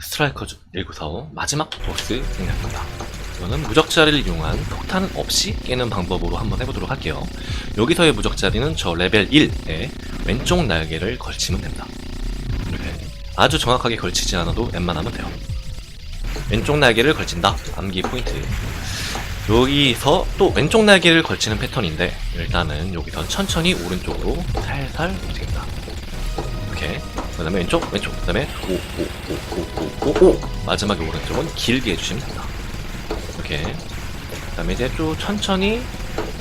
스트라이커 1945 마지막 보스 생략한다. 이거는 무적자리를 이용한 폭탄 없이 깨는 방법으로 한번 해보도록 할게요. 여기서의 무적자리는 저 레벨 1에 왼쪽 날개를 걸치면 된다. 이렇게 아주 정확하게 걸치지 않아도 웬만하면 돼요. 왼쪽 날개를 걸친다. 암기 포인트. 여기서 또 왼쪽 날개를 걸치는 패턴인데 일단은 여기서 천천히 오른쪽으로 살살 움직인다. 이렇게 그 다음에 왼쪽 왼쪽 그 다음에 오오오 오 오 오 오 마지막에 오른쪽은 길게 해주시면 된다. 이렇게 그 다음에 이제 또 천천히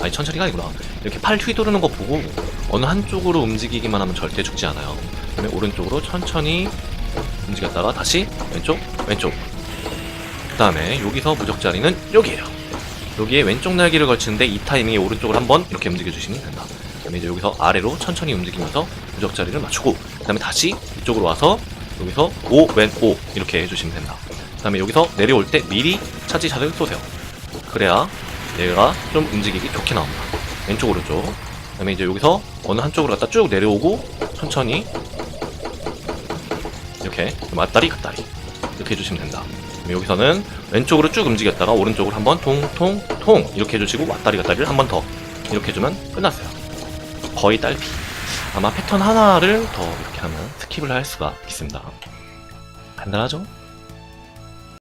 아니 천천히가 아니구나 이렇게 팔 휘두르는 거 보고 어느 한쪽으로 움직이기만 하면 절대 죽지 않아요. 그 다음에 오른쪽으로 천천히 움직였다가 다시 왼쪽 왼쪽 그 다음에 여기서 무적자리는 여기에요. 여기에 왼쪽 날개를 걸치는데 이 타이밍에 오른쪽을 한번 이렇게 움직여주시면 된다. 그다음에 이제 여기서 아래로 천천히 움직이면서 무적자리를 맞추고 그다음에 다시 이쪽으로 와서 여기서 오, 왼, 오 이렇게 해주시면 된다. 그다음에 여기서 내려올 때 미리 차지샷을 쏘세요. 그래야 얘가 좀 움직이기 좋게 나옵니다. 왼쪽 오른쪽. 그다음에 이제 여기서 어느 한쪽으로 갔다 쭉 내려오고 천천히 이렇게 맞다리 갔다리 이렇게 해주시면 된다. 여기서는 왼쪽으로 쭉 움직였다가 오른쪽으로 한번 통통통 이렇게 해주시고 왔다리 갔다리를 한 번 더 이렇게 해주면 끝났어요. 거의 딸피. 아마 패턴 하나를 더 이렇게 하면 스킵을 할 수가 있습니다. 간단하죠?